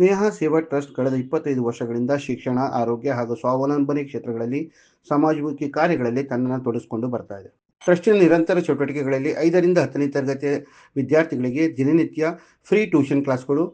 ಸ್ನೇಹ, Seva, trust ಕಳೆದ ಇಪ್ಪತ್ತೈದು ವರ್ಷಗಳಿಂದ ಶಿಕ್ಷಣ, ಆರೋಗ್ಯ ಹಾಗೂ ಸ್ವಾವಲಂಬನೆ ಕ್ಷೇತ್ರಗಳಲ್ಲಿ ಸಮಾಜಮುಖಿ ಕಾರ್ಯಗಳಲ್ಲಿ ತನ್ನನ್ನು ತೊಡಗಿಸಿಕೊಂಡು ಬರ್ತಾ ಇದೆ. ಟ್ರಸ್ಟಿನ ನಿರಂತರ ಚಟುವಟಿಕೆಗಳಲ್ಲಿ ಐದರಿಂದ ಹತ್ತನೇ ತರಗತಿಯ ವಿದ್ಯಾರ್ಥಿಗಳಿಗೆ ದಿನನಿತ್ಯ ಫ್ರೀ ಟ್ಯೂಷನ್ ಕ್ಲಾಸ್ಗಳು,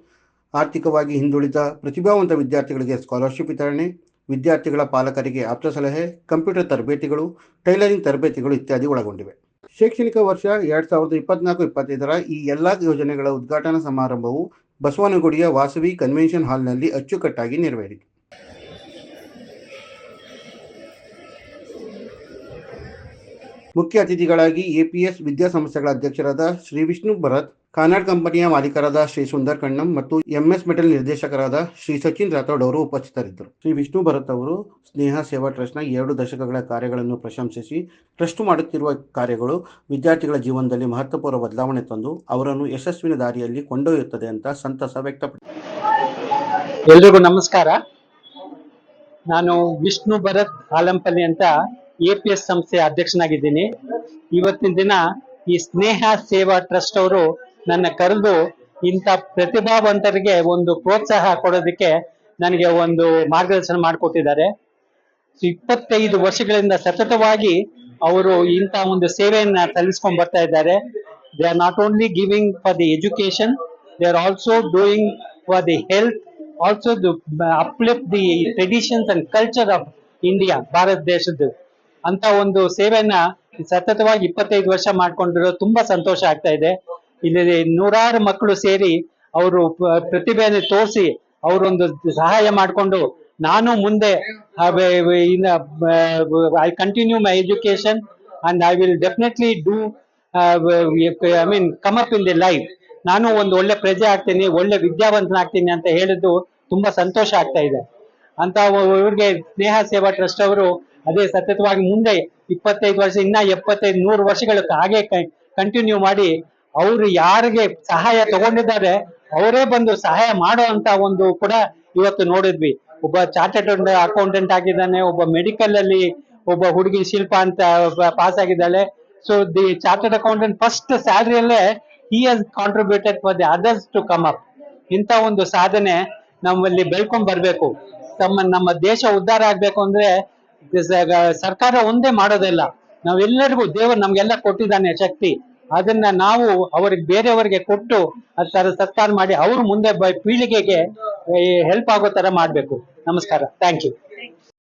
ಆರ್ಥಿಕವಾಗಿ ಹಿಂದುಳಿದ ಪ್ರತಿಭಾವಂತ ವಿದ್ಯಾರ್ಥಿಗಳಿಗೆ ಸ್ಕಾಲರ್ಶಿಪ್ ವಿತರಣೆ, ವಿದ್ಯಾರ್ಥಿಗಳ ಪಾಲಕರಿಗೆ ಆಪ್ತ ಸಲಹೆ, ಕಂಪ್ಯೂಟರ್ ತರಬೇತಿಗಳು, ಟೈಲರಿಂಗ್ ತರಬೇತಿಗಳು ಇತ್ಯಾದಿ ಒಳಗೊಂಡಿವೆ. ಶೈಕ್ಷಣಿಕ ವರ್ಷ ಎರಡು ಸಾವಿರದ ಇಪ್ಪತ್ನಾಲ್ಕು, ಇಪ್ಪತ್ತೈದರ ಈ ಎಲ್ಲ ಯೋಜನೆಗಳ ಉದ್ಘಾಟನಾ ಸಮಾರಂಭವು ಬಸವನಗುಡಿಯ ವಾಸವಿ ಕನ್ವೆನ್ಷನ್ ಹಾಲ್ನಲ್ಲಿ ಅಚ್ಚುಕಟ್ಟಾಗಿ ನೆರವೇರಿತು. ಮುಖ್ಯ ಅತಿಥಿಗಳಾಗಿ ಎಪಿಎಸ್ ವಿದ್ಯಾಸಂಸ್ಥೆಗಳ ಅಧ್ಯಕ್ಷರಾದ ಶ್ರೀ ವಿಷ್ಣು ಭರತ್ ಕಾನಾಡ್ ಕಂಪನಿಯ ಮಾಲೀಕರಾದ ಶ್ರೀ ಸುಂದರ್ ಕಣ್ಣಂ ಮತ್ತು ಎಂಎಸ್ ಮೆಟಲ್ ನಿರ್ದೇಶಕರಾದ ಶ್ರೀ ಸಚಿನ್ ರಾಥೋಡ್ ಅವರು ಉಪಸ್ಥಿತರಿದ್ದರು. ಶ್ರೀ ವಿಷ್ಣು ಭರತ್ ಅವರು ಸ್ನೇಹ ಸೇವಾ ಟ್ರಸ್ಟ್ನ ಎರಡು ದಶಕಗಳ ಕಾರ್ಯಗಳನ್ನು ಪ್ರಶಂಸಿಸಿ, ಟ್ರಸ್ಟ್ ಮಾಡುತ್ತಿರುವ ಕಾರ್ಯಗಳು ವಿದ್ಯಾರ್ಥಿಗಳ ಜೀವನದಲ್ಲಿ ಮಹತ್ವಪೂರ್ಣ ಬದಲಾವಣೆ ತಂದು ಅವರನ್ನು ಯಶಸ್ವಿನ ದಾರಿಯಲ್ಲಿ ಕೊಂಡೊಯ್ಯುತ್ತದೆ ಅಂತ ಸಂತಸ ವ್ಯಕ್ತಪಡಿಸಿದರು. ಎಲ್ರಿಗೂ ನಮಸ್ಕಾರ. ನಾನು ವಿಷ್ಣು ಭರತ್ ಆಲಂಪಲ್ಲಿ ಅಂತ ಎ ಪಿ ಎಸ್ ಸಂಸ್ಥೆಯ ಅಧ್ಯಕ್ಷನಾಗಿದ್ದೀನಿ. ಇವತ್ತಿನ ದಿನ ಈ ಸ್ನೇಹ ಸೇವಾ ಟ್ರಸ್ಟ್ ಅವರು ನನ್ನ ಕರೆದು ಇಂಥ ಪ್ರತಿಭಾವಂತರಿಗೆ ಒಂದು ಪ್ರೋತ್ಸಾಹ ಕೊಡೋದಕ್ಕೆ ನನಗೆ ಒಂದು ಮಾರ್ಗದರ್ಶನ ಮಾಡಿಕೊಟ್ಟಿದ್ದಾರೆ. ಇಪ್ಪತ್ತೈದು ವರ್ಷಗಳಿಂದ ಸತತವಾಗಿ ಅವರು ಇಂಥ ಒಂದು ಸೇವೆಯನ್ನ ಸಲ್ಲಿಸ್ಕೊಂಡ್ ಬರ್ತಾ ಇದ್ದಾರೆ. They are not only giving for the education they are also doing for the health also uplift the traditions and culture of India Bharat ದೇಶದ್ದು ಅಂತ ಒಂದು ಸೇವೆಯನ್ನ ಸತತವಾಗಿ ಇಪ್ಪತ್ತೈದು ವರ್ಷ ಮಾಡ್ಕೊಂಡಿರೋ ತುಂಬಾ ಸಂತೋಷ ಆಗ್ತಾ ಇದೆ. ಇಲ್ಲಿ ನೂರಾರು ಮಕ್ಕಳು ಸೇರಿ ಅವರು ಪ್ರತಿಭೆಯನ್ನು ತೋರಿಸಿ ಅವರೊಂದು ಸಹಾಯ ಮಾಡಿಕೊಂಡು ನಾನು ಮುಂದೆ I continue my education and I will definitely do I mean come up in the life ನಾನು ಒಂದು ಒಳ್ಳೆ ಪ್ರಜೆ ಆಗ್ತೀನಿ, ಒಳ್ಳೆ ವಿದ್ಯಾವಂತನಾಗ್ತೀನಿ ಅಂತ ಹೇಳಿದ್ದು ತುಂಬಾ ಸಂತೋಷ ಆಗ್ತಾ ಇದೆ. ಅಂತ ಇವ್ರಿಗೆ ಸ್ನೇಹ, ಸೇವಾ ಟ್ರಸ್ಟ್ ಅವರು ಅದೇ ಸತತವಾಗಿ ಮುಂದೆ ಇಪ್ಪತ್ತೈದು ವರ್ಷ, ಇನ್ನ ಎಪ್ಪತ್ತೈದು ನೂರು ವರ್ಷಗಳ ಹಾಗೆ ಕಂಟಿನ್ಯೂ ಮಾಡಿ ಅವರು ಯಾರಿಗೆ ಸಹಾಯ ತಗೊಂಡಿದ್ದಾರೆ, ಅವರೇ ಬಂದು ಸಹಾಯ ಮಾಡೋ ಒಂದು ಕೂಡ ಇವತ್ತು ನೋಡಿದ್ವಿ. ಒಬ್ಬ ಚಾರ್ಟೆಡ್ ಅಕೌಂಟೆಂಟ್ ಆಗಿದ್ದಾನೆ, ಒಬ್ಬ ಮೆಡಿಕಲ್ ಅಲ್ಲಿ ಒಬ್ಬ ಹುಡುಗಿ ಶಿಲ್ಪ ಅಂತ ಪಾಸ್ ಆಗಿದ್ದಾಳೆ. So the chartered accountant first ಸ್ಯಾಲ್ರಿಯಲ್ಲೇ he has contributed for the others to come up ಇಂಥ ಒಂದು ಸಾಧನೆ ನಮ್ಮಲ್ಲಿ ಬೆಳ್ಕೊಂಡ್ ಬರ್ಬೇಕು. ತಮ್ಮ, ನಮ್ಮ ದೇಶ ಉದ್ಧಾರ ಆಗ್ಬೇಕು ಅಂದ್ರೆ, ಸರ್ಕಾರ ಒಂದೇ ಮಾಡೋದಿಲ್ಲ. ನಾವೆಲ್ಲರಿಗೂ ದೇವರು ನಮ್ಗೆಲ್ಲ ಕೊಟ್ಟಿದ್ದಾನೆ ಶಕ್ತಿ. ಅದನ್ನ ನಾವು ಅವ್ರಿಗೆ ಬೇರೆಯವರಿಗೆ ಕೊಟ್ಟು ಅದರ ಸತ್ಕಾರ ಮಾಡಿ ಅವರು ಮುಂದೆ ಬ- ಪೀಳಿಗೆಗೆ ಹೆಲ್ಪ್ ಆಗೋ ತರ ಮಾಡ್ಬೇಕು. ನಮಸ್ಕಾರ. ಥ್ಯಾಂಕ್ ಯು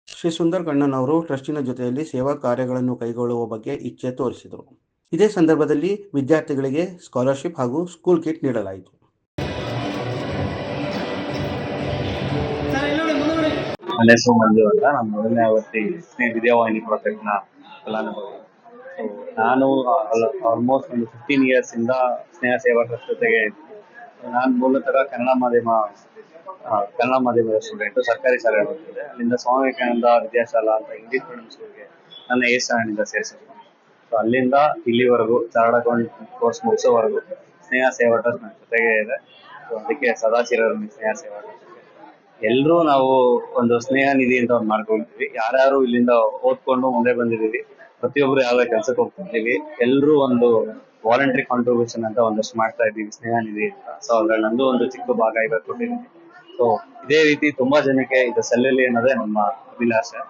ಶ್ರೀ ಸುಂದರ್ ಕಣ್ಣನ್ ಅವರು ಟ್ರಸ್ಟಿನ ಜೊತೆಯಲ್ಲಿ ಸೇವಾ ಕಾರ್ಯಗಳನ್ನು ಕೈಗೊಳ್ಳುವ ಬಗ್ಗೆ ಇಚ್ಛೆ ತೋರಿಸಿದರು. ಇದೇ ಸಂದರ್ಭದಲ್ಲಿ ವಿದ್ಯಾರ್ಥಿಗಳಿಗೆ ಸ್ಕಾಲರ್ಶಿಪ್ ಹಾಗೂ ಸ್ಕೂಲ್ ಕಿಟ್ ನೀಡಲಾಯಿತು. ನನ್ನ ಹೆಸರು ಮಂಜು ಅಂತ ನಾನು ಮೊದಲನೇ ಅವತ್ತಿ ಸ್ನೇಹ ವಿದ್ಯಾವಾಹಿನಿ ಪ್ರಾಜೆಕ್ಟ್ನ ಫಲಾನುಭವಿ ನಾನು ಆಲ್ಮೋಸ್ಟ್ ಒಂದು ಫಿಫ್ಟೀನ್ ಇಯರ್ಸ್ ಇಂದ ಸ್ನೇಹ ಸೇವಾ ಟ್ರಸ್ಟ್ ಜೊತೆಗೆ ನಾನು ಮೂಲತಃ ಕನ್ನಡ ಮಾಧ್ಯಮ ಕನ್ನಡ ಮಾಧ್ಯಮದ ಸ್ಟೂಡೆಂಟ್ ಸರ್ಕಾರಿ ಶಾಲೆ ಓದ್ತಿದ್ದೆ. ಅಲ್ಲಿಂದ ಸ್ವಾಮಿ ವಿವೇಕಾನಂದ ವಿದ್ಯಾಶಾಲಾ ಅಂತ ಇಂಗ್ಲಿಷ್ ಮೀಡಿಯಂ ಸ್ಕೂಲ್ಗೆ ನನ್ನ ಎ ಸ್ಟ್ಯಾಂಡಿಂದ ಸೇರಿಸಿದ್ರು ಸೊ ಅಲ್ಲಿಂದ ಇಲ್ಲಿವರೆಗೂ ಚಾರ್ಡ್ ಅಕೌಂಟ್ ಕೋರ್ಸ್ ಮುಗಿಸೋವರೆಗೂ ಸ್ನೇಹ ಸೇವಾ ಟ್ರಸ್ಟ್ ನನ್ನ ಜೊತೆಗೆ ಇದೆ. ಸೊ ಅದಕ್ಕೆ ಸದಾಶಿರೋರು ಸ್ನೇಹ ಸೇವಾ ಟ್ರಸ್ಟ್ ಎಲ್ಲರೂ ನಾವು ಒಂದು ಸ್ನೇಹ ನಿಧಿ ಅಂತ ಒಂದು ಮಾಡ್ಕೊಂಡಿದ್ವಿ ಯಾರ್ಯಾರು ಇಲ್ಲಿಂದ ಓದ್ಕೊಂಡು ಮುಂದೆ ಬಂದಿದೀವಿ ಪ್ರತಿಯೊಬ್ರು ಯಾವ್ದೇ ಕೆಲ್ಸಕ್ಕೆ ಹೋಗ್ತಿದ್ದೀವಿ. ಎಲ್ಲರೂ ಒಂದು ವಾಲಂಟರಿ ಕಾಂಟ್ರಿಬ್ಯೂಷನ್ ಅಂತ ಒಂದಷ್ಟು ಮಾಡ್ತಾ ಇದ್ದೀವಿ ಸ್ನೇಹ ನಿಧಿ ಸೊ ಅದ್ರಲ್ಲಿ ನಂದು ಒಂದು ಚಿಕ್ಕ ಭಾಗ ಇವತ್ತು ಕೊಟ್ಟಿದ್ದೀನಿ. ಸೊ ಇದೇ ರೀತಿ ತುಂಬಾ ಜನಕ್ಕೆ ಇದು ಸಲ್ಲಲಿ ಅನ್ನೋದೇ ನಮ್ಮ ಅಭಿಲಾಷೆ.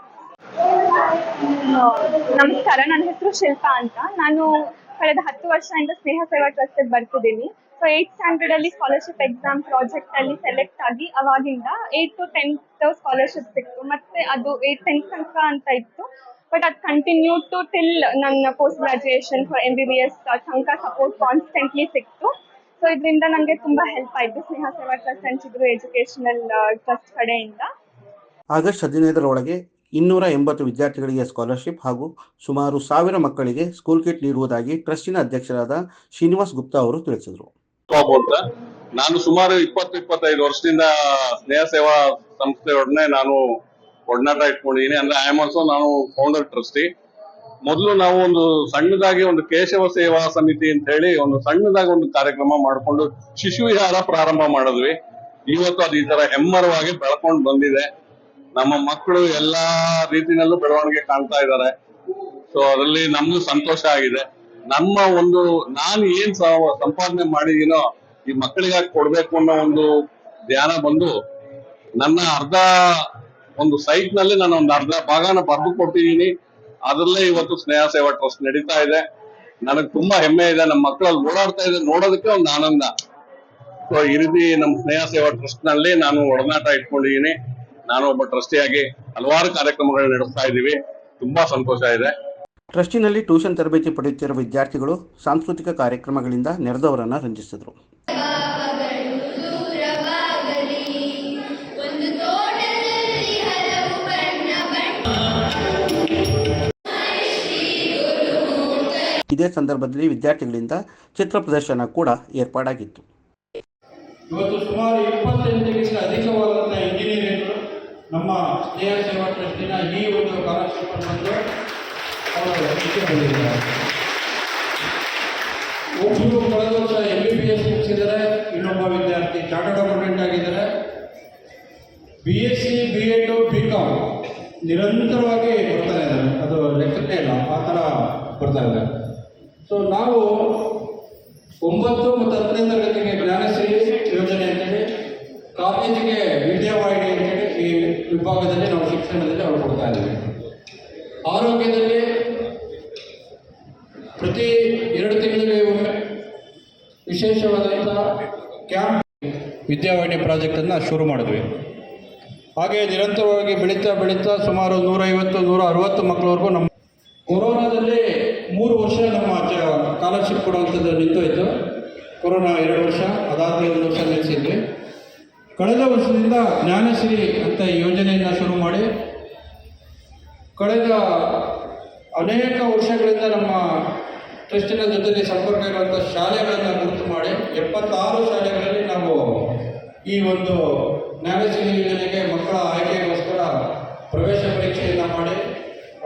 ನಮಸ್ಕಾರ, ನನ್ನ ಹೆಸರು ಶಿಲ್ಪಾ ಅಂತ. ನಾನು ಕಳೆದ ಹತ್ತು ವರ್ಷದಿಂದ ಸ್ನೇಹ ಸೇವಾ ಟ್ರಸ್ಟ್ ಬರ್ತಿದ್ದೀನಿ. ಸೊ ಏಟ್ ಸ್ಟ್ಯಾಂಡರ್ಡ್ ಅಲ್ಲಿ ಸ್ಕಾಲರ್ಶಿಪ್ ಎಕ್ಸಾಮ್ ಪ್ರಾಜೆಕ್ಟ್ ಅಲ್ಲಿ ಸೆಲೆಕ್ಟ್ ಆಗಿ ಅವಾಗಿಂದ ಏಟ್ ಟು ಟೆಂತ್ ಸ್ಕಾಲರ್ಶಿಪ್ ಸಿಕ್ತು. ಮತ್ತೆ ಅದು ಏಟ್ ಟೆಂತ್ ತನಕ ಅಂತ ಇತ್ತು. ಬಟ್ ಅದು ಕಂಟಿನ್ಯೂ ಟು ಟಿಲ್ ನನ್ನ post graduation for M B B S ತನಕ ಸಪೋರ್ಟ್ ಕಾನ್ಸ್ಟೆಂಟ್ಲಿ ಸಿಕ್ತು. ಸೊ ಇದರಿಂದ ನನಗೆ ತುಂಬಾ ಹೆಲ್ಪ್ ಆಯಿತು. ಸ್ನೇಹ ಸೇವಾ ಟ್ರಸ್ಟ್ ಹಂಚಿದ್ರು ಎಜುಕೇಶನಲ್ ಟ್ರಸ್ಟ್ ಕಡೆಯಿಂದ. ಆಗಸ್ಟ್ ಹದಿನೈದರೊಳಗೆ ಇನ್ನೂರ ಎಂಬತ್ತು ವಿದ್ಯಾರ್ಥಿಗಳಿಗೆ ಸ್ಕಾಲರ್ಶಿಪ್ ಹಾಗೂ ಸುಮಾರು ಸಾವಿರ ಮಕ್ಕಳಿಗೆ ಸ್ಕೂಲ್ ಕಿಟ್ ನೀಡುವುದಾಗಿ ಟ್ರಸ್ಟಿನ ಅಧ್ಯಕ್ಷರಾದ ಶ್ರೀನಿವಾಸ್ ಗುಪ್ತಾ ಅವರು ತಿಳಿಸಿದರು. ನಾನು ಸುಮಾರು ಇಪ್ಪತ್ತು ಇಪ್ಪತ್ತೈದು ವರ್ಷದಿಂದ ಸ್ನೇಹ ಸೇವಾ ಸಂಸ್ಥೆಯೊಡನೆ ನಾನು ಒಡನಾಟ ಇಟ್ಕೊಂಡಿದ್ದೀನಿ ಅಂದ್ರೆ ಐ ಆಮ್ ಆಲ್ಸೋ ನಾನು ಫೌಂಡರ್ ಟ್ರಸ್ಟಿ ಮೊದಲು ನಾವು ಒಂದು ಸಣ್ಣದಾಗಿ ಒಂದು ಕೇಶವ ಸೇವಾ ಸಮಿತಿ ಅಂತ ಹೇಳಿ ಒಂದು ಸಣ್ಣದಾಗಿ ಒಂದು ಕಾರ್ಯಕ್ರಮ ಮಾಡಿಕೊಂಡು ಶಿಶು ವಿಹಾರ ಪ್ರಾರಂಭ ಮಾಡಿದ್ವಿ. ಇವತ್ತು ಅದು ಈ ತರ ಹೆಮ್ಮರವಾಗಿ ಬೆಳ್ಕೊಂಡು ಬಂದಿದೆ. ನಮ್ಮ ಮಕ್ಕಳು ಎಲ್ಲಾ ರೀತಿನಲ್ಲೂ ಬೆಳವಣಿಗೆ ಕಾಣ್ತಾ ಇದ್ದಾರೆ. ಸೊ ಅದರಲ್ಲಿ ನಮ್ದು ಸಂತೋಷ ಆಗಿದೆ. ನಮ್ಮ ಒಂದು, ನಾನು ಏನ್ ಸಂಪಾದನೆ ಮಾಡಿದೀನೋ ಈ ಮಕ್ಕಳಿಗಾಗಿ ಕೊಡ್ಬೇಕು ಅನ್ನೋ ಒಂದು ಧ್ಯಾನ ಬಂದು ನನ್ನ ಅರ್ಧ ಒಂದು ಸೈಟ್ನಲ್ಲಿ ನಾನು ಒಂದು ಅರ್ಧ ಭಾಗನ ಬರೆದು ಕೊಟ್ಟಿದ್ದೀನಿ. ಅದರಲ್ಲೇ ಇವತ್ತು ಸ್ನೇಹ ಸೇವಾ ಟ್ರಸ್ಟ್ ನಡೀತಾ ಇದೆ. ನನಗೆ ತುಂಬಾ ಹೆಮ್ಮೆ ಇದೆ. ನಮ್ಮ ಮಕ್ಕಳಲ್ಲಿ ಓಡಾಡ್ತಾ ಇದೆ ನೋಡೋದಕ್ಕೆ ಒಂದು ಆನಂದ. ಸೊ ಈ ರೀತಿ ನಮ್ಮ ಸ್ನೇಹ ಸೇವಾ ಟ್ರಸ್ಟ್ನಲ್ಲಿ ನಾನು ಒಡನಾಟ ಇಟ್ಕೊಂಡಿದ್ದೀನಿ. ನಾನು ಒಬ್ಬ ಟ್ರಸ್ಟಿಯಾಗಿ ಹಲವಾರು ಕಾರ್ಯಕ್ರಮಗಳು ನಡೆಸ್ತಾ ಇದ್ದೀವಿ. ತುಂಬಾ ಸಂತೋಷ ಇದೆ. ಟ್ರಸ್ಟಿನಲ್ಲಿ ಟ್ಯೂಷನ್ ತರಬೇತಿ ಪಡೆಯುತ್ತಿರುವ ವಿದ್ಯಾರ್ಥಿಗಳು ಸಾಂಸ್ಕೃತಿಕ ಕಾರ್ಯಕ್ರಮಗಳಿಂದ ನೆರೆದವರನ್ನು ರಂಜಿಸಿದರು. ಇದೇ ಸಂದರ್ಭದಲ್ಲಿ ವಿದ್ಯಾರ್ಥಿಗಳಿಂದ ಚಿತ್ರ ಪ್ರದರ್ಶನ ಕೂಡ ಏರ್ಪಾಡಾಗಿತ್ತು. ಇವತ್ತು ಸುಮಾರು ಇಪ್ಪತ್ತೆಂಟಕ್ಕಿಂತ ಅಧಿಕವಾದಂಥ ಇಂಜಿನಿಯರಿಂಗ್ ನಮ್ಮ ಸ್ನೇಹ ಸೇವಾ ಟ್ರಸ್ಟಿನ ಈ ಒಂದು ಬಂದು ಅವರು ಒಬ್ಬರು ಕಳೆದ ಎಂ ಬಿ ಬಿ ಎಸ್ ಮುಗಿಸಿದ್ದಾರೆ ಇನ್ನೊಬ್ಬ ವಿದ್ಯಾರ್ಥಿ ಚಾರ್ಟರ್ಡ್ ಅಕೌಂಟೆಂಟ್ ಆಗಿದ್ದಾರೆ. B S C B Ed B Com ನಿರಂತರವಾಗಿ ಬರ್ತಾ ಇದ್ದಾರೆ. ಅದು ಲೆಕ್ಕನೇ ಇಲ್ಲ, ಆ ಥರ ಬರ್ತಾ ಇದ್ದಾರೆ ಸೊ ನಾವು ಒಂಬತ್ತು ಮತ್ತು ಹತ್ತನೇ ತರಗತಿಗೆ ಜ್ಞಾನಶ್ರೀ ಯೋಜನೆ ಅಂತೇಳಿ, ಕಾಲೇಜಿಗೆ ವಿದ್ಯಾವಾಹಿನಿ ಅಂತೇಳಿ ಈ ವಿಭಾಗದಲ್ಲಿ ನಾವು ಶಿಕ್ಷಣದಲ್ಲಿ ಅವ್ರು ಕೊಡ್ತಾ ಇದ್ದೀವಿ. ಆರೋಗ್ಯದಲ್ಲಿ ಪ್ರತಿ ಎರಡು ತಿಂಗಳಿಗೆ ಒಮ್ಮೆ ವಿಶೇಷವಾದಂಥ ಕ್ಯಾಂಪ್ ವಿದ್ಯಾವಾಹಿನಿ ಪ್ರಾಜೆಕ್ಟನ್ನು ಶುರು ಮಾಡಿದ್ವಿ. ಹಾಗೆ ನಿರಂತರವಾಗಿ ಬೆಳೀತಾ ಬೆಳೀತಾ ಸುಮಾರು ನೂರೈವತ್ತು ನೂರ ಅರವತ್ತು ಮಕ್ಕಳವರೆಗೂ ನಮ್ಮ ಕೊರೋನಾದಲ್ಲಿ ಮೂರು ವರ್ಷ ನಮ್ಮ ಸ್ಕಾಲರ್ಶಿಪ್ ಕೊಡುವಂಥದ್ದು ನಿಂತೋಯ್ತು. ಕೊರೋನಾ ಎರಡು ವರ್ಷ ಅದಾದ ಒಂದು ವರ್ಷ ನಿಲ್ಲಿಸಿದ್ವಿ ಕಳೆದ ವರ್ಷದಿಂದ ಜ್ಞಾನಶ್ರೀ ಅಂತ ಯೋಜನೆಯನ್ನು ಶುರು ಮಾಡಿ, ಕಳೆದ ಅನೇಕ ವರ್ಷಗಳಿಂದ ನಮ್ಮ ಟ್ರಸ್ಟಿನ ಜೊತೆಗೆ ಸಂಪರ್ಕ ಇರುವಂಥ ಶಾಲೆಗಳನ್ನು ಗುರುತು ಮಾಡಿ, ಎಪ್ಪತ್ತಾರು ಶಾಲೆಗಳಲ್ಲಿ ನಾವು ಈ ಒಂದು ಜ್ಞಾನಶ್ರೀ ಯೋಜನೆಗೆ ಮಕ್ಕಳ ಆಯ್ಕೆಗೋಸ್ಕರ ಪ್ರವೇಶ ಪರೀಕ್ಷೆಯನ್ನು ಮಾಡಿ,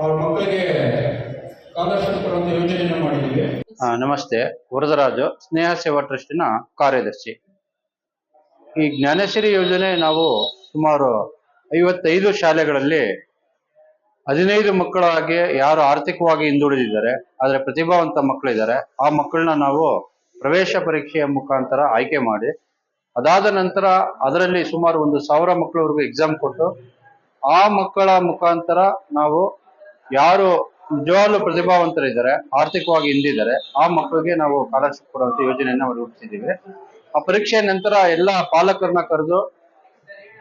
ಅವ್ರ ಮಕ್ಕಳಿಗೆ ನಮಸ್ತೆ. ವರದರಾಜು, ಸ್ನೇಹ ಸೇವಾ ಟ್ರಸ್ಟಿನ ಕಾರ್ಯದರ್ಶಿ. ಈ ಜ್ಞಾನೇಶ್ವರಿ ಯೋಜನೆ ನಾವು ಸುಮಾರು ಐವತ್ತೈದು ಶಾಲೆಗಳಲ್ಲಿ ಹದಿನೈದು ಮಕ್ಕಳಾಗಿ ಯಾರು ಆರ್ಥಿಕವಾಗಿ ಹಿಂದುಳಿದಿದ್ದಾರೆ, ಆದರೆ ಪ್ರತಿಭಾವಂತ ಮಕ್ಕಳಿದ್ದಾರೆ. ಆ ಮಕ್ಕಳನ್ನ ನಾವು ಪ್ರವೇಶ ಪರೀಕ್ಷೆಯ ಮುಖಾಂತರ ಆಯ್ಕೆ ಮಾಡಿ, ಅದಾದ ನಂತರ ಅದರಲ್ಲಿ ಸುಮಾರು ಒಂದು ಸಾವಿರ ಮಕ್ಕಳವರೆಗೂ ಎಕ್ಸಾಮ್ ಕೊಟ್ಟು, ಆ ಮಕ್ಕಳ ಮುಖಾಂತರ ನಾವು ಯಾರು ನಿಜವಾಗ್ಲೂ ಪ್ರತಿಭಾವಂತರಿದ್ದಾರೆ ಆರ್ಥಿಕವಾಗಿ ಹಿಂದಿದ್ದಾರೆ. ಆ ಮಕ್ಕಳಿಗೆ ನಾವು ಸ್ಕಾಲರ್ಶಿಪ್ ಕೊಡುವಂತ ಯೋಜನೆಯನ್ನ ರೂಪಿಸಿದ್ದೀವಿ. ಆ ಪರೀಕ್ಷೆ ನಂತರ ಎಲ್ಲ ಪಾಲಕರನ್ನ ಕರೆದು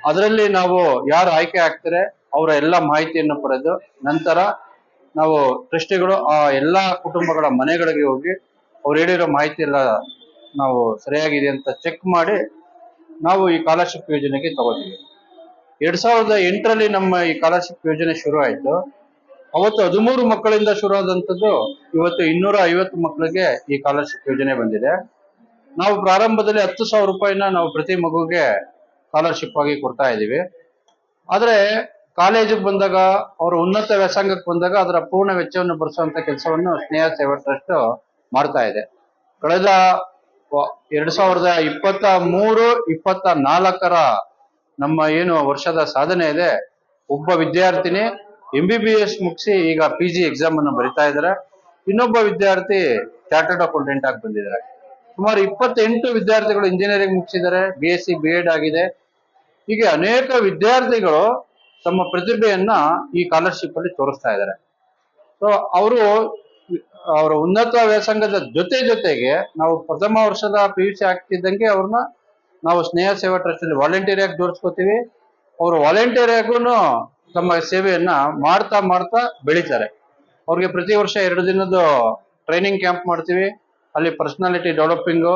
ಅದರಲ್ಲಿ ನಾವು ಯಾರು ಆಯ್ಕೆ ಆಗ್ತಾರೆ, ಅವರ ಎಲ್ಲ ಮಾಹಿತಿಯನ್ನು ಪಡೆದು ನಂತರ ನಾವು ಟ್ರಸ್ಟಿಗಳು ಆ ಎಲ್ಲ ಕುಟುಂಬಗಳ ಮನೆಗಳಿಗೆ ಹೋಗಿ ಅವ್ರು ಹೇಳಿರೋ ಮಾಹಿತಿ ಎಲ್ಲ ನಾವು ಸರಿಯಾಗಿದೆ ಅಂತ ಚೆಕ್ ಮಾಡಿ ನಾವು ಈ ಸ್ಕಾಲರ್ಶಿಪ್ ಯೋಜನೆಗೆ ತಗೋತೀವಿ. ಎರಡ್ ಸಾವಿರದ ಎಂಟರಲ್ಲಿ ನಮ್ಮ ಈ ಸ್ಕಾಲರ್ಶಿಪ್ ಯೋಜನೆ ಶುರು ಆಯ್ತು. ಅವತ್ತು ಹದಿಮೂರು ಮಕ್ಕಳಿಂದ ಶುರು ಆದಂಥದ್ದು ಇವತ್ತು ಇನ್ನೂರ ಐವತ್ತು ಮಕ್ಕಳಿಗೆ ಈ ಸ್ಕಾಲರ್ಶಿಪ್ ಯೋಜನೆ ಬಂದಿದೆ. ನಾವು ಪ್ರಾರಂಭದಲ್ಲಿ ಹತ್ತು ಸಾವಿರ ರೂಪಾಯಿನ ನಾವು ಪ್ರತಿ ಮಗುಗೆ ಸ್ಕಾಲರ್ಶಿಪ್ ಆಗಿ ಕೊಡ್ತಾ ಇದ್ದೀವಿ. ಆದ್ರೆ ಕಾಲೇಜಿಗೆ ಬಂದಾಗ ಅವರು ಉನ್ನತ ವ್ಯಾಸಂಗಕ್ಕೆ ಬಂದಾಗ ಅದರ ಪೂರ್ಣ ವೆಚ್ಚವನ್ನು ಭರಿಸುವಂತ ಕೆಲಸವನ್ನು ಸ್ನೇಹ ಸೇವಾ ಟ್ರಸ್ಟ್ ಮಾಡ್ತಾ ಇದೆ. ಕಳೆದ ಎರಡ್ ಸಾವಿರದ ಇಪ್ಪತ್ತ ಮೂರು, ಇಪ್ಪತ್ತ ನಾಲ್ಕರ ನಮ್ಮ ಏನು ವರ್ಷದ ಸಾಧನೆ ಇದೆ, ಒಬ್ಬ ವಿದ್ಯಾರ್ಥಿನಿ ಎಂ ಬಿ ಬಿ ಎಸ್ ಮುಗಿಸಿ ಈಗ ಪಿ ಜಿ ಎಕ್ಸಾಮ್ ಅನ್ನು ಬರಿತಾ ಇದ್ದಾರೆ ಇನ್ನೊಬ್ಬ ವಿದ್ಯಾರ್ಥಿ ಚಾರ್ಟರ್ಡ್ ಅಕೌಂಟೆಂಟ್ ಆಗಿ ಬಂದಿದ್ದಾರೆ ಸುಮಾರು ಇಪ್ಪತ್ತೆಂಟು ವಿದ್ಯಾರ್ಥಿಗಳು engineering ಮುಗಿಸಿದ್ದಾರೆ. B S C B Ed ಆಗಿದೆ. ಹೀಗೆ ಅನೇಕ ವಿದ್ಯಾರ್ಥಿಗಳು ತಮ್ಮ ಪ್ರತಿಭೆಯನ್ನ ಈ ಸ್ಕಾಲರ್ಶಿಪ್ ಅಲ್ಲಿ ತೋರಿಸ್ತಾ ಇದ್ದಾರೆ ಸೊ ಅವರು, ಅವರ ಉನ್ನತ ವ್ಯಾಸಂಗದ ಜೊತೆ ಜೊತೆಗೆ ನಾವು ಪ್ರಥಮ ವರ್ಷದ ಪಿ ಯು ಸಿ ಆಗ್ತಿದ್ದಂಗೆ ಅವ್ರನ್ನ ನಾವು ಸ್ನೇಹ ಸೇವಾ ಟ್ರಸ್ಟ್ ಅಲ್ಲಿ ವಾಲಂಟಿಯರ್ ಆಗಿ ಜೋಡಿಸ್ಕೋತೀವಿ. ಅವರು ವಾಲಂಟಿಯರ್ ಆಗೂ ತಮ್ಮ ಸೇವೆಯನ್ನ ಮಾಡ್ತಾ ಮಾಡ್ತಾ ಬೆಳೀತಾರೆ. ಅವ್ರಿಗೆ ಪ್ರತಿ ವರ್ಷ ಎರಡು ದಿನದ ಟ್ರೈನಿಂಗ್ ಕ್ಯಾಂಪ್ ಮಾಡ್ತೀವಿ. ಅಲ್ಲಿ ಪರ್ಸನಾಲಿಟಿ ಡೆವಲಪಿಂಗು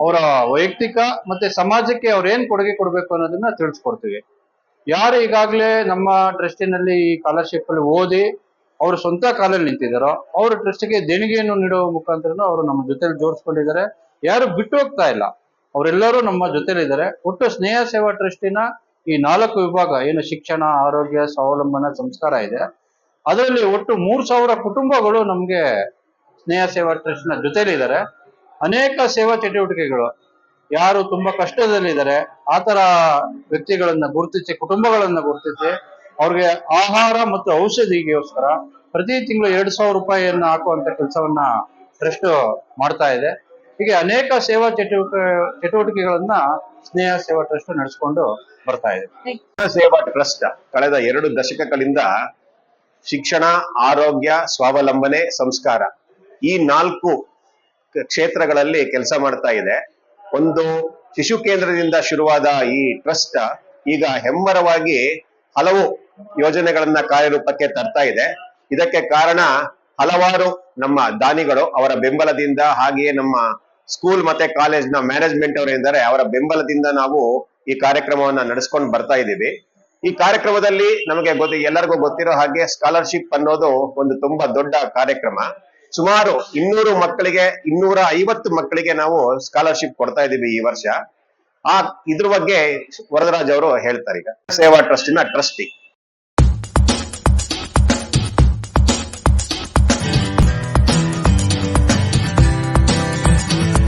ಅವರ ವೈಯಕ್ತಿಕ ಮತ್ತೆ ಸಮಾಜಕ್ಕೆ ಅವ್ರು ಏನ್ ಕೊಡುಗೆ ಕೊಡಬೇಕು ಅನ್ನೋದನ್ನ ತಿಳಿಸ್ಕೊಡ್ತೀವಿ. ಯಾರು ಈಗಾಗಲೇ ನಮ್ಮ ಟ್ರಸ್ಟಿನಲ್ಲಿ ಈ ಸ್ಕಾಲರ್ಶಿಪ್ ಅಲ್ಲಿ ಓದಿ ಅವರು ಸ್ವಂತ ಕಾಲಲ್ಲಿ ನಿಂತಿದ್ದಾರೋ, ಅವ್ರ ಟ್ರಸ್ಟ್ಗೆ ದೇಣಿಗೆಯನ್ನು ನೀಡುವ ಮುಖಾಂತರನೂ ಅವರು ನಮ್ಮ ಜೊತೆಲಿ ಜೋಡಿಸ್ಕೊಂಡಿದ್ದಾರೆ. ಯಾರು ಬಿಟ್ಟು ಹೋಗ್ತಾ ಇಲ್ಲ. ಅವರೆಲ್ಲರೂ ನಮ್ಮ ಜೊತೆಲಿದ್ದಾರೆ. ಒಟ್ಟು ಸ್ನೇಹ ಸೇವಾ ಟ್ರಸ್ಟಿನ ಈ ನಾಲ್ಕು ವಿಭಾಗ ಏನು ಶಿಕ್ಷಣ, ಆರೋಗ್ಯ, ಸ್ವಾವಲಂಬನ, ಸಂಸ್ಕಾರ ಇದೆ. ಅದರಲ್ಲಿ ಒಟ್ಟು ಮೂರ್ ಸಾವಿರ ಕುಟುಂಬಗಳು ನಮ್ಗೆ ಸ್ನೇಹ ಸೇವಾ ಟ್ರಸ್ಟ್ನ ಅನೇಕ ಸೇವಾ ಚಟುವಟಿಕೆಗಳು. ಯಾರು ತುಂಬಾ ಕಷ್ಟದಲ್ಲಿದ್ದಾರೆ, ಆ ತರ ವ್ಯಕ್ತಿಗಳನ್ನ ಗುರುತಿಸಿ, ಕುಟುಂಬಗಳನ್ನ ಗುರುತಿಸಿ, ಅವ್ರಿಗೆ ಆಹಾರ ಮತ್ತು ಔಷಧಿಗೋಸ್ಕರ ಪ್ರತಿ ತಿಂಗಳು ಎರಡು ಸಾವಿರ ರೂಪಾಯಿಯನ್ನ ಹಾಕುವಂತ ಕೆಲಸವನ್ನ ಟ್ರಸ್ಟ್ ಮಾಡ್ತಾ ಇದೆ. ಹೀಗೆ ಅನೇಕ ಸೇವಾ ಚಟುವಟಿಕೆ ಚಟುವಟಿಕೆಗಳನ್ನ ಸ್ನೇಹ ಸೇವಾ ಟ್ರಸ್ಟ್ ನಡೆಸಿಕೊಂಡು ಬರ್ತಾ ಇದೆ. ಸೇವಾ ಟ್ರಸ್ಟ್ ಕಳೆದ ಎರಡು ದಶಕಗಳಿಂದ ಶಿಕ್ಷಣ ಆರೋಗ್ಯ ಸ್ವಾವಲಂಬನೆ ಸಂಸ್ಕಾರ ಈ ನಾಲ್ಕು ಕ್ಷೇತ್ರಗಳಲ್ಲಿ ಕೆಲಸ ಮಾಡ್ತಾ ಇದೆ. ಒಂದು ಶಿಶು ಕೇಂದ್ರದಿಂದ ಶುರುವಾದ ಈ ಟ್ರಸ್ಟ್ ಈಗ ಹೆಮ್ಮರವಾಗಿ ಹಲವು ಯೋಜನೆಗಳನ್ನ ಕಾರ್ಯರೂಪಕ್ಕೆ ತರ್ತಾ ಇದೆ. ಇದಕ್ಕೆ ಕಾರಣ ಹಲವಾರು ನಮ್ಮ ದಾನಿಗಳು ಅವರ ಬೆಂಬಲದಿಂದ ಹಾಗೆಯೇ ನಮ್ಮ ಸ್ಕೂಲ್ ಮತ್ತೆ ಕಾಲೇಜ್ನ ಮ್ಯಾನೇಜ್ಮೆಂಟ್ ಅವರಿದ್ದಾರೆ ಅವರ ಬೆಂಬಲದಿಂದ ನಾವು ಈ ಕಾರ್ಯಕ್ರಮವನ್ನ ನಡೆಸ್ಕೊಂಡು ಬರ್ತಾ ಇದ್ದೀವಿ. ಈ ಕಾರ್ಯಕ್ರಮದಲ್ಲಿ ನಮಗೆ ಗೊತ್ತ, ಎಲ್ಲರಿಗೂ ಗೊತ್ತಿರೋ ಹಾಗೆ ಸ್ಕಾಲರ್ಶಿಪ್ ಅನ್ನೋದು ಒಂದು ತುಂಬಾ ದೊಡ್ಡ ಕಾರ್ಯಕ್ರಮ. ಸುಮಾರು ಇನ್ನೂರು ಮಕ್ಕಳಿಗೆ, ಇನ್ನೂರ ಐವತ್ತು ಮಕ್ಕಳಿಗೆ ನಾವು ಸ್ಕಾಲರ್ಶಿಪ್ ಕೊಡ್ತಾ ಇದ್ದೀವಿ ಈ ವರ್ಷ. ಆ ಇದ್ರ ಬಗ್ಗೆ ವರದರಾಜ್ ಅವರು ಹೇಳ್ತಾರೆ ಈಗ. ಸೇವಾ ಟ್ರಸ್ಟಿನ ಟ್ರಸ್ಟಿ